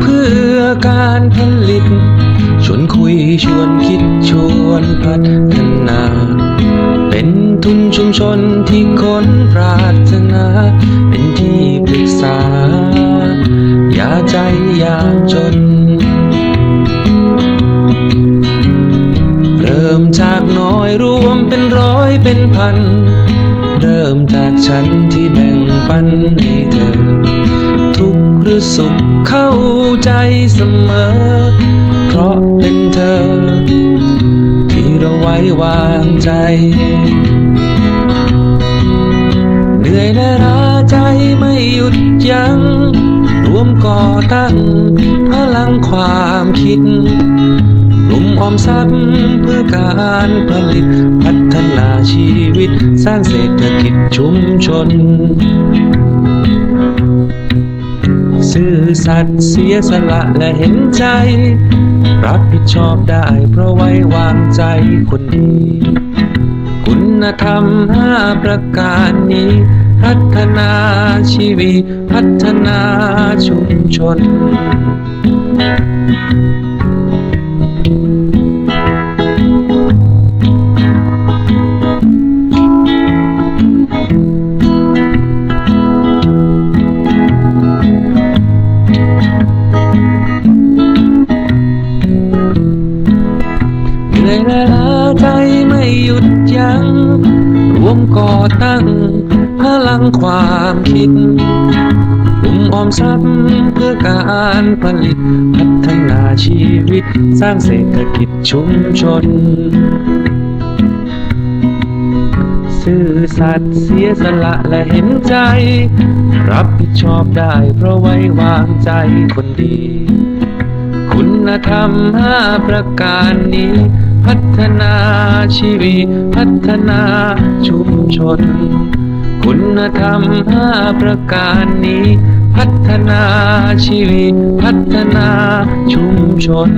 เพื่อการผลิต ชวนคุยชวนคิดชวนพัฒนา เป็นทุนชุมชนที่คนปรารถนา เป็นที่ปรึกษา อย่าใจอยากจน เริ่มจากน้อยรวมเป็นร้อยเป็นพัน เริ่มจากฉันที่แบ่งปันให้เธอือสุขเข้าใจเสมอ เพราะเป็นเธอ ที่เราไว้วางใจเหนื่อยและล้าใจไม่หยุดยัง้งรวมก่อตั้งพลังความคิดกลุ่มออมทรัพย์เพื่อการผลิต พัฒนาชีวิตสร้างเศรษฐกิจชุมชน ซื่อสัตย์เสียสละและเห็นใจ รับผิดชอบได้เพราะไว้วางใจคนดี คุณธรรมห้าประการนี้ พัฒนาชีวิต พัฒนาชุมชน และล้าใจไม่หยุดยัง้งรวมก่อตั้งพลังความคิดกลุ่มออมทรัพย์เพื่อการผลิต พัฒนาชีวิตสร้างเศรษฐกิจชุมชน ซื่อสัตย์เสียสละและเห็นใจ รับผิดชอบได้เพราะไว้วางใจคนดี คุณธรรมห้าประการนี้ พัฒนาชีวิต พัฒนาชุมชน คุณธรรมห้าประการนี้ พัฒนาชีวิต พัฒนาชุมชน